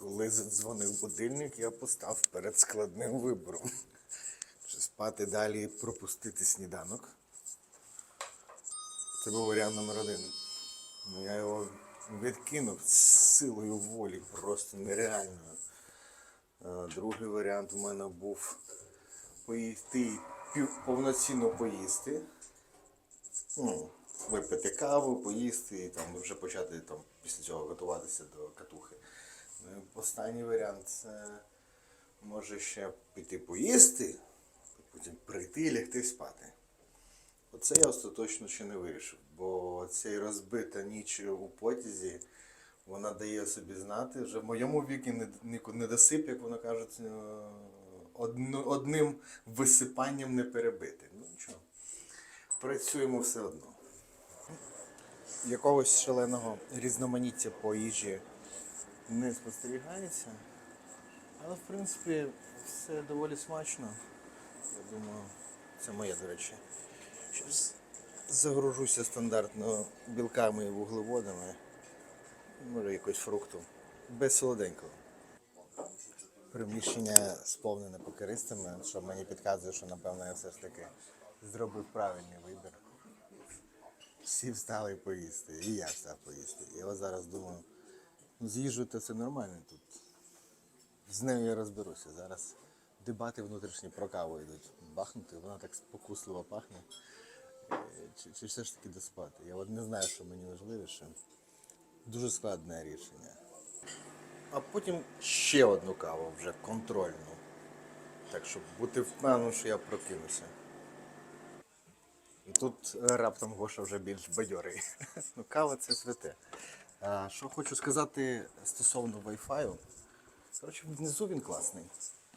Коли задзвонив будильник, я постав перед складним вибором. Чи спати далі пропустити сніданок. Це був варіант номер один. Ну, я його відкинув з силою волі, просто нереальною. Другий варіант у мене був поїсти повноцінно поїсти. Ну, випити каву, поїсти і там вже почати там, після цього готуватися до катухи. І останній варіант це може ще піти поїсти, потім прийти і лягти спати. Оце я остаточно ще не вирішив, бо цей розбита ніч у потязі, вона дає собі знати. Вже в моєму віці не, не, не досип, як воно кажуть, е, одним висипанням не перебити. Ну нічого, працюємо все одно. Якогось шаленого різноманіття по їжі не спостерігається. Але в принципі все доволі смачно. Я думаю, це моє, до речі. Щось загружуся стандартно білками і вуглеводами. Може якось фрукту. Без солоденького. Приміщення сповнене покеристами, що мені підказує, що напевно я все ж таки зробив правильний вибір. Всі встали поїсти, і я встав поїсти. І от зараз думаю, з це нормально тут. З нею я розберуся. Зараз дебати внутрішні про каву йдуть. Бахнути, вона так спокусливо пахне. Е, Чи, чи все ж таки доспати? Я от не знаю, що мені важливіше. Дуже складне рішення. А потім ще одну каву вже контрольну. Так, щоб бути впевненим, що я прокинуся. Тут раптом Гоша вже більш бадьорий. Ну, кава це святе. Що хочу сказати стосовно Wi-Fi. Коротше, внизу він класний.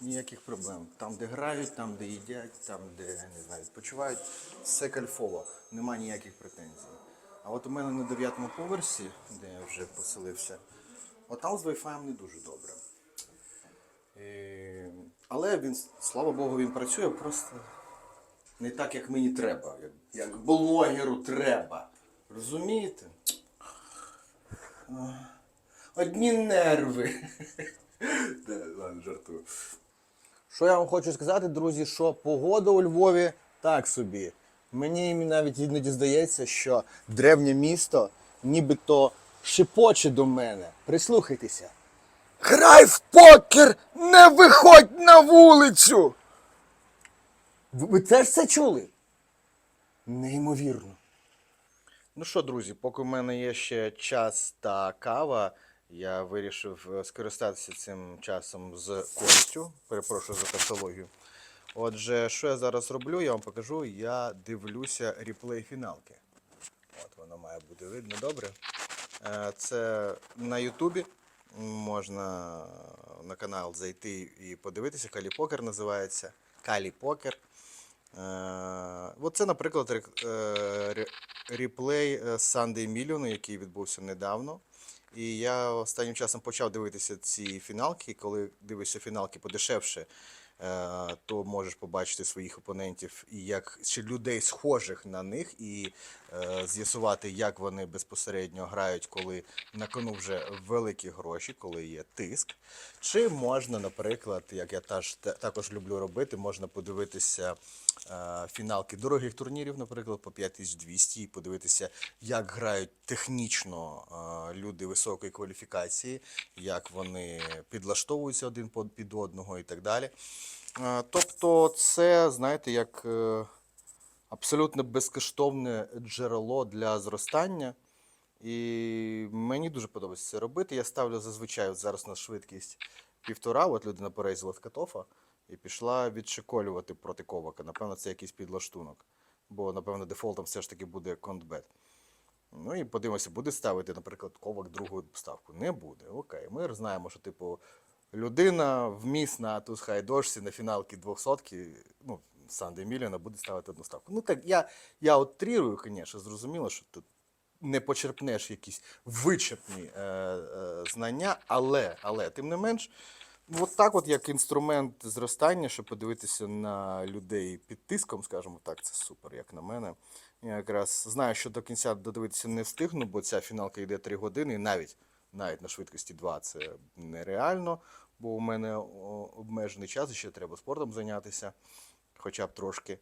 Ніяких проблем. Там, де грають, там, де їдять, там, де не знаю, відпочивають, все кайфово. Нема ніяких претензій. А от у мене на дев'ятому поверсі, де я вже поселився, от там з Wi-Fi не дуже добре. Е, Але він, слава Богу, він працює просто не так, як мені треба. Як блогеру треба. Розумієте? Одні нерви. Ладно, жартую. Що я вам хочу сказати, друзі, що погода у Львові так собі. Мені навіть іноді здається, що древнє місто нібито шепоче до мене. Прислухайтеся. Грай в покер! Не виходь на вулицю! Ви, ви теж це чули? Неймовірно. Ну що, друзі, поки в мене є ще час та кава, я вирішив е, скористатися цим часом з користю. Перепрошую за тавтологію. Отже, що я зараз роблю, я вам покажу. Я дивлюся реплей фіналки. От воно має бути видно добре. Е, Це на Ютубі. Можна на канал зайти і подивитися. Калі Покер називається. Калі Покер. Е, Оце, наприклад, е, ре- реплей е, Sunday Million, який відбувся недавно. І я останнім часом почав дивитися ці фіналки. Коли дивишся фіналки подешевше, е, то можеш побачити своїх опонентів і як чи людей схожих на них, і е, з'ясувати, як вони безпосередньо грають, коли на кону вже великі гроші, коли є тиск. Чи можна, наприклад, як я також люблю робити, можна подивитися е, фіналки дорогих турнірів, наприклад, по 5200, і подивитися, як грають технічно е, люди високої кваліфікації, як вони підлаштовуються один під одного і так далі. Е, Тобто, це, знаєте, як е, абсолютно безкоштовне джерело для зростання. І мені дуже подобається це робити. Я ставлю зазвичай зараз на швидкість півтора. От людина перейзла з катофа і пішла відшиколювати проти ковака. Напевно, це якийсь підлаштунок. Бо, напевно, дефолтом все ж таки буде контбет. Ну і подивимося, буде ставити, наприклад, ковак другу ставку. Не буде. Окей. Ми знаємо, що, типу, людина вміс на туз хай дошці на фіналки 200 ну, Санди Мільйона буде ставити одну ставку. Ну так, я, я утрірую, звісно, зрозуміло, що тут не почерпнеш якісь вичерпні е, е, знання, але, але тим не менш, от так, от як інструмент зростання, щоб подивитися на людей під тиском, скажімо так, це супер, як на мене. Я якраз знаю, що до кінця додивитися не встигну, бо ця фіналка йде 3 години, і навіть навіть на швидкості 2 це нереально, бо у мене обмежений час, і ще треба спортом зайнятися, хоча б трошки.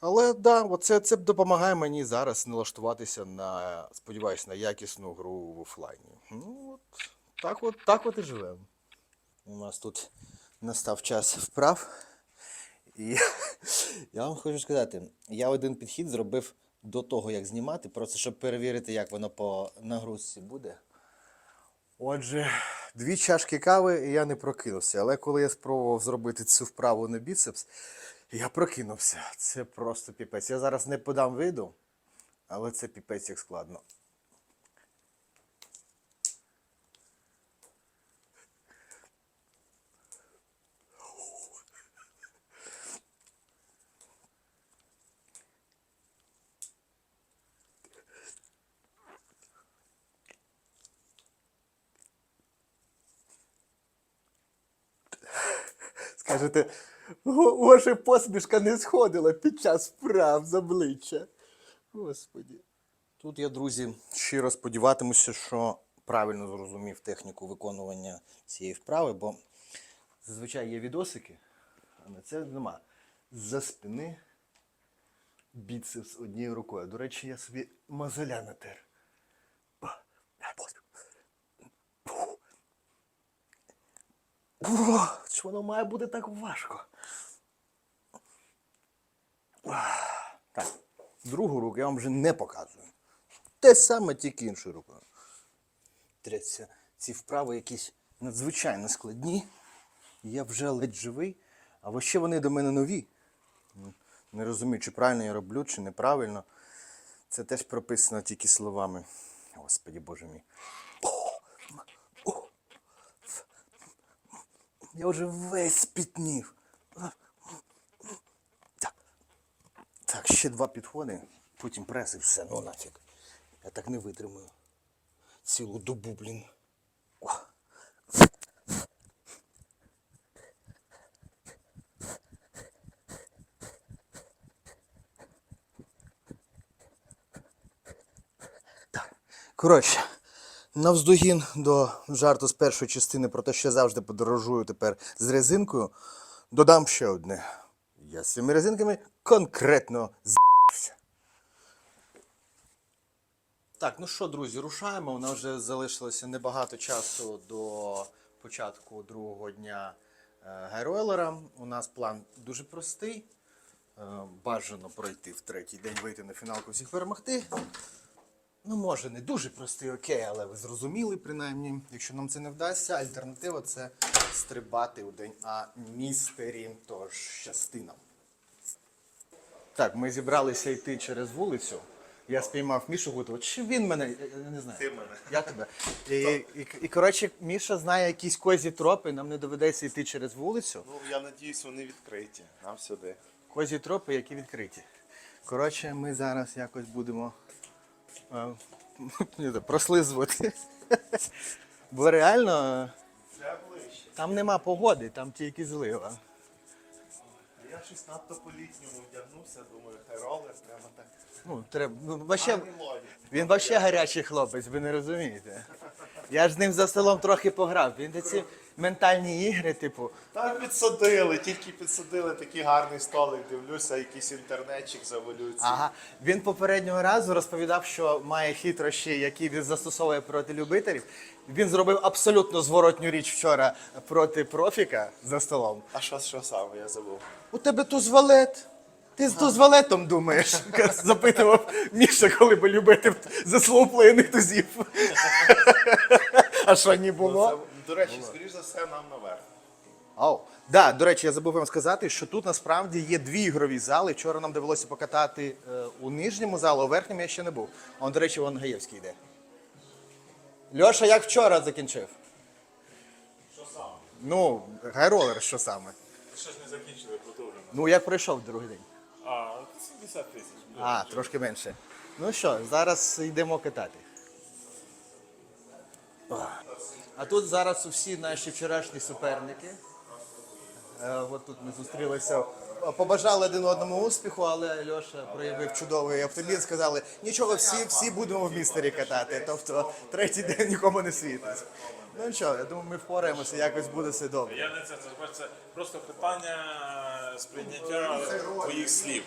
Але да, оце це допомагає мені зараз налаштуватися на, сподіваюся, на якісну гру в офлайні. Ну, от, так от, так от і живемо. У нас тут настав час вправ. І я вам хочу сказати, я один підхід зробив до того, як знімати, просто щоб перевірити, як воно по нагрузці буде. Отже, дві чашки кави і я не прокинувся. Але коли я спробував зробити цю вправу на біцепс, я прокинувся. Це просто піпець. Я зараз не подам виду, але це піпець як складно. Скажете, «Го- посмішка не сходила під час вправ з обличчя. Господі. Тут я, друзі, щиро сподіватимуся, що правильно зрозумів техніку виконування цієї вправи, бо зазвичай є відосики, а на це нема. За спини біцепс однією рукою. До речі, я собі мозоля натер. Ба, О, чи воно має бути так важко? Так, другу руку я вам вже не показую. Те саме, тільки іншою рукою. Третє, ці вправи якісь надзвичайно складні. Я вже ледь живий, а ще вони до мене нові. Не розумію, чи правильно я роблю, чи неправильно. Це теж прописано тільки словами. Господі Боже мій. Я вже весь спітнів. Так. Так, ще два підходи, потім прес і все, ну нафіг. Я так не витримаю. Цілу добу, блін. Так. Коротше, навздогін до жарту з першої частини про те, що я завжди подорожую тепер з резинкою, додам ще одне. Я з цими резинками конкретно з***вся. Так, ну що, друзі, рушаємо. У нас вже залишилося небагато часу до початку другого дня е, Гайройлера. У нас план дуже простий. Е, Бажано пройти в третій день, вийти на фіналку, всіх перемогти. Ну, може, не дуже простий, окей, але ви зрозуміли, принаймні. Якщо нам це не вдасться, альтернатива це стрибати у день А містері. Тож щасти нам. Так, ми зібралися йти через вулицю. Я спіймав Мішу Гутова. Чи він мене? Я- не знаю. Ти мене. Я тебе. І, і, і, коротше, Міша знає якісь козі тропи, нам не доведеться йти через вулицю. Ну, я надіюсь, вони відкриті. Нам сюди. Козі тропи, які відкриті. Коротше, ми зараз якось будемо прослизувати. Бо реально там нема погоди, там тільки злива. Я щось надто по-літньому вдягнувся, думаю, хай ролер прямо так. Ну, треба, ну, вообще, він вообще гарячий хлопець, ви не розумієте. Я ж з ним за столом трохи пограв. Він ці ментальні ігри, типу, Та підсадили, тільки підсадили такий гарний столик, дивлюся, якийсь інтернетчик з еволюції. Ага. Він попереднього разу розповідав, що має хитрощі, які він застосовує проти любителів. Він зробив абсолютно зворотню річ вчора проти профіка за столом. А що, що саме, я забув. У тебе тузвалет. Ти з тузвалетом думаєш? Запитував Міша, коли би любити за слоуплейних тузів. А що не Ну, було? До речі, скоріш за все, нам наверх. Ау. Да, до речі, я забув вам сказати, що тут насправді є дві ігрові зали. Вчора нам довелося покатати е, у нижньому залу, у верхньому я ще не був. Он, до речі, вон Гаєвський йде. Льоша, як вчора закінчив? Що саме? Ну, гайролер, що саме? Ще ж не закінчили, продовжимо. Ну, як пройшов другий день? А, 70 тисяч. А, трошки менше. Ну що, зараз йдемо катати. А тут зараз усі наші вчорашні суперники. Е, От тут ми зустрілися. Побажали один одному успіху, але Льоша проявив чудовий оптимізм. Сказали, нічого, всі, всі будемо в містері катати. Тобто третій день нікому не світить. Ну нічого, я думаю, ми впораємося, якось буде все добре. Я не це, це, просто питання сприйняття твоїх слів.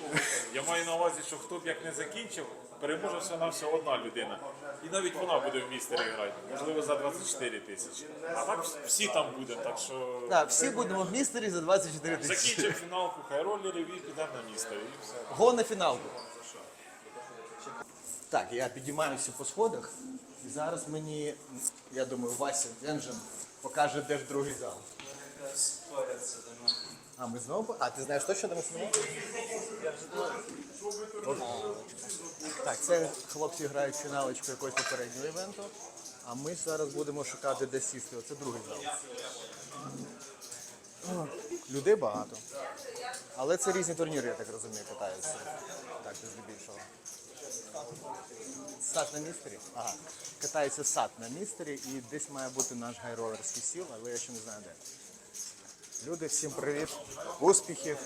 Я маю на увазі, що хто б як не закінчив, переможе все на все одна людина. І навіть вона буде в містері грати, можливо, за 24 тисячі. А так всі там будемо, так що Так, всі будемо в містері за 24 тисячі. закінчив фіналку хайролерів і підемо на містері. І все. Го на фіналку. Так, я підіймаюся по сходах. І зараз мені, я думаю, Вася Енжен покаже, де ж другий зал. А ми знову. А ти знаєш точно, де ми знову? Так, це хлопці грають фіналочку якогось попереднього івенту. А ми зараз будемо шукати, де сісти. Оце другий зал. Людей багато. Але це різні турніри, я так розумію, катаються. Так, це здебільшого. Сад на містері? Ага. Катається сад на містері і десь має бути наш гайролерський сіл, але я ще не знаю де. Люди, всім привіт, успіхів.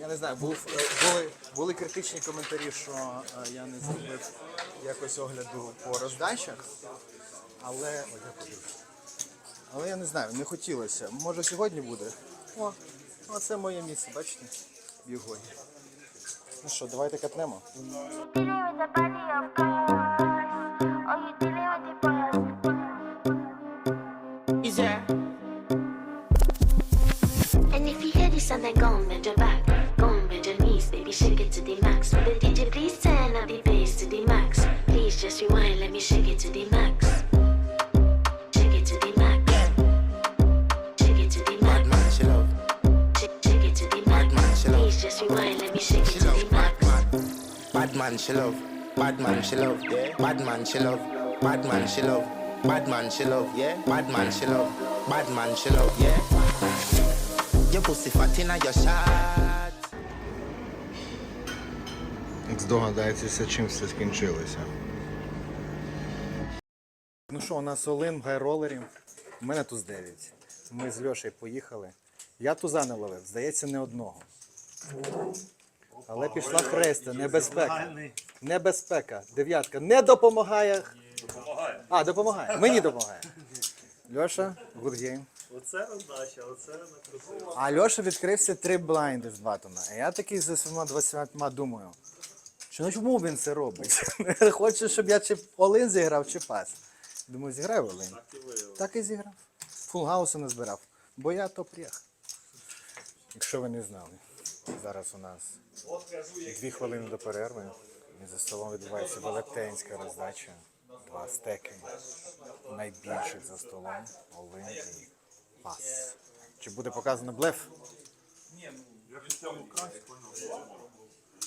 Я не знаю, був, е, були, були критичні коментарі, що е, я не зробив якось огляду по роздачах, але. Ой, дякую. Але я не знаю, не хотілося. Може сьогодні буде? О, оце моє місце, бачите? Бігой. Ну що, давайте катнемо. And if you hear this then go and bend back. Man, she love. Bad man, she love. Yeah. Bad man, she love. Bad man, she love. Bad man, she love. Yeah. Bad man, she love. Bad man, she love. Yeah. Your pussy fat inna your shot. Здогадаєтеся, чим все скінчилося. Ну що, у нас Олим в гайролері. У мене туз 9. Ми з Льошею поїхали. Я туза не ловив, здається, не одного. Але пішла хреста, небезпека. Небезпека. Дев'ятка. Не допомагає. Допомагає. А, допомагає. Мені допомагає. Льоша, good game. Оце роздача, оце на красиво. А Льоша відкрився три блайнди з батона. А я такий за своїми 20 думаю. Чи ну чому він це робить? Хоче, щоб я чи Олин зіграв, чи пас. Думаю, зіграй в Олин. Так і зіграв. Фулгауса не збирав. Бо я топ-рєх. Якщо ви не знали, зараз у нас дві хвилини до перерви. І за столом відбувається велетенська роздача. Два стеки. Найбільших за столом. Олин і пас. Чи буде показано блеф?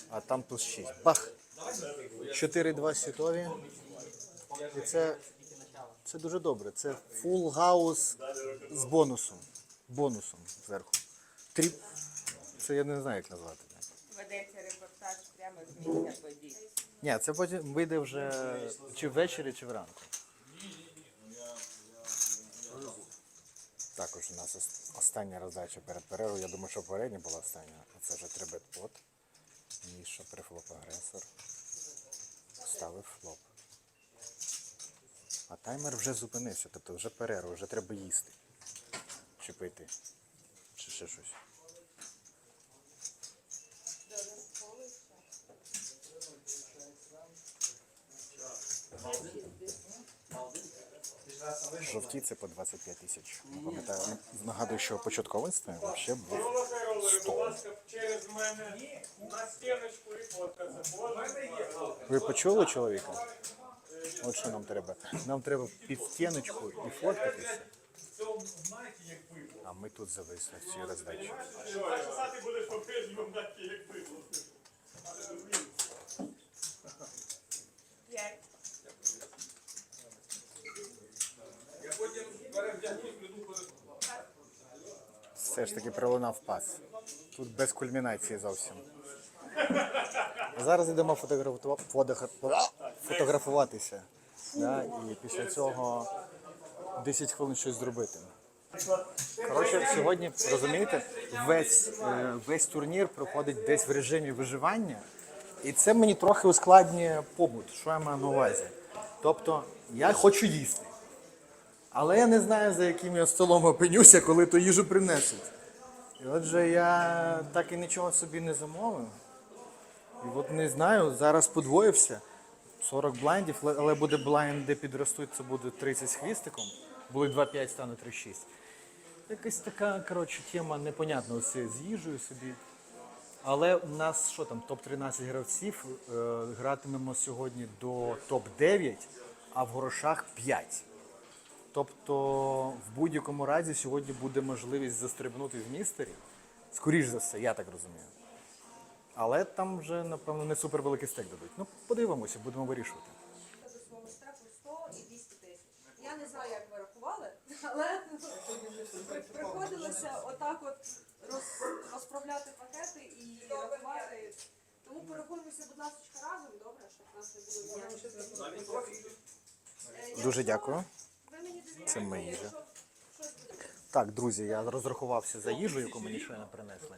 А там плюс 6. Бах! 4-2 світові. І це, це дуже добре. Це фул гаус з бонусом. Бонусом зверху. Тріп. Це я не знаю, як назвати. Ведеться репортаж прямо з місця подій. Ні, це потім вийде вже чи ввечері, чи вранку. Також у нас остання роздача перед перервою. Я думаю, що попередня була остання, це вже трибет-пот. Міша прифлоп агресор. Ставив флоп. А таймер вже зупинився, тобто вже перерва, вже треба їсти. Чи пити. Чи ще щось. Жовті це по 25 тисяч. Не пам'ятаю. Нагадую, що початковий стан взагалі був 100. Через мене на стіночку і фоткатися. Ви почули чоловіка? От що нам треба. Нам треба під стіночку і фоткатися. А ми тут зависли в цій роздачі. Ти будеш по-прежньому такі, як Все ж таки пролунав пас. Тут без кульмінації зовсім. Зараз йдемо фотографу- фотографуватися. Да? І після цього 10 хвилин щось зробити. Коротше, сьогодні розумієте, весь, е, весь турнір проходить десь в режимі виживання, і це мені трохи ускладнює побут. Що я маю на увазі? Тобто, я хочу їсти. Але я не знаю, за яким я столом опинюся, коли ту їжу принесуть. І отже, я так і нічого собі не замовив. І от не знаю, зараз подвоївся. 40 блайндів, але- буде блайнд, де підростуть, це буде 30 з хвістиком. Були 2-5, стане 3-6. Якась така, коротше, тема непонятна оце з їжею собі. Але у нас що там, топ-13 гравців. Е, гратимемо сьогодні до топ-9, а в грошах 5. Тобто, в будь-якому разі сьогодні буде можливість застрибнути в містері. Скоріш за все, я так розумію. Але там вже, напевно, не супер великий стек дадуть. Ну, подивимося, будемо вирішувати. до свого штрафу 100 і 200 тисяч. Я не знаю, як ви рахували, але при- приходилося отак от роз- розправляти пакети і рахувати. Тому порахуємося, будь ласка, разом, добре, щоб нас не було ніяких. Е, Дуже дякую. Це моя їжа. Так, друзі, я розрахувався за їжу, яку мені щойно принесли.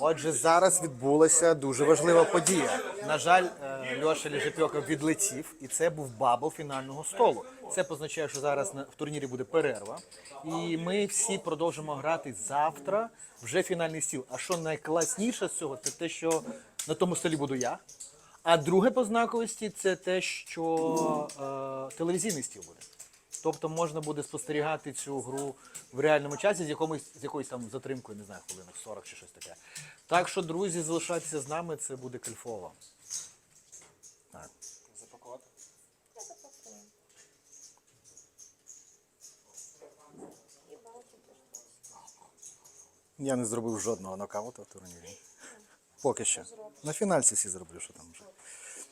Отже, зараз відбулася дуже важлива подія. На жаль, е, Льоша Лежепьоков відлетів, і це був бабл фінального столу. Це позначає, що зараз в турнірі буде перерва, і ми всі продовжимо грати завтра вже фінальний стіл. А що найкласніше з цього, це те, що на тому столі буду я. А друге по знаковості це те, що е, телевізійний стіл буде. Тобто можна буде спостерігати цю гру в реальному часі з якомусь з якоюсь там затримкою, не знаю, хвилинок 40 чи щось таке. Так що, друзі, залишайтеся з нами, це буде кайфово. Так. Я не зробив жодного нокауту в турнірі. Поки що. На фінальці всі зроблю, що там вже.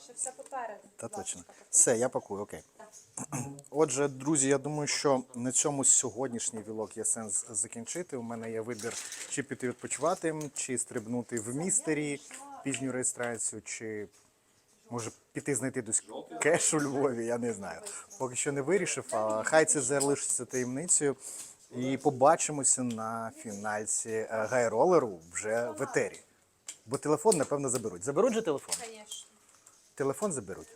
Ще все попереду. Та точно. Все, я пакую, окей. Отже, друзі, я думаю, що на цьому сьогоднішній вілок є сенс закінчити. У мене є вибір, чи піти відпочивати, чи стрибнути в містері пізню реєстрацію, чи може піти знайти десь кеш у Львові, я не знаю. Поки що не вирішив, а хай це залишиться таємницею. І побачимося на фінальці е, гайролеру вже в етері. Бо телефон, напевно, заберуть. Заберуть же телефон? Звісно. Телефон заберуть.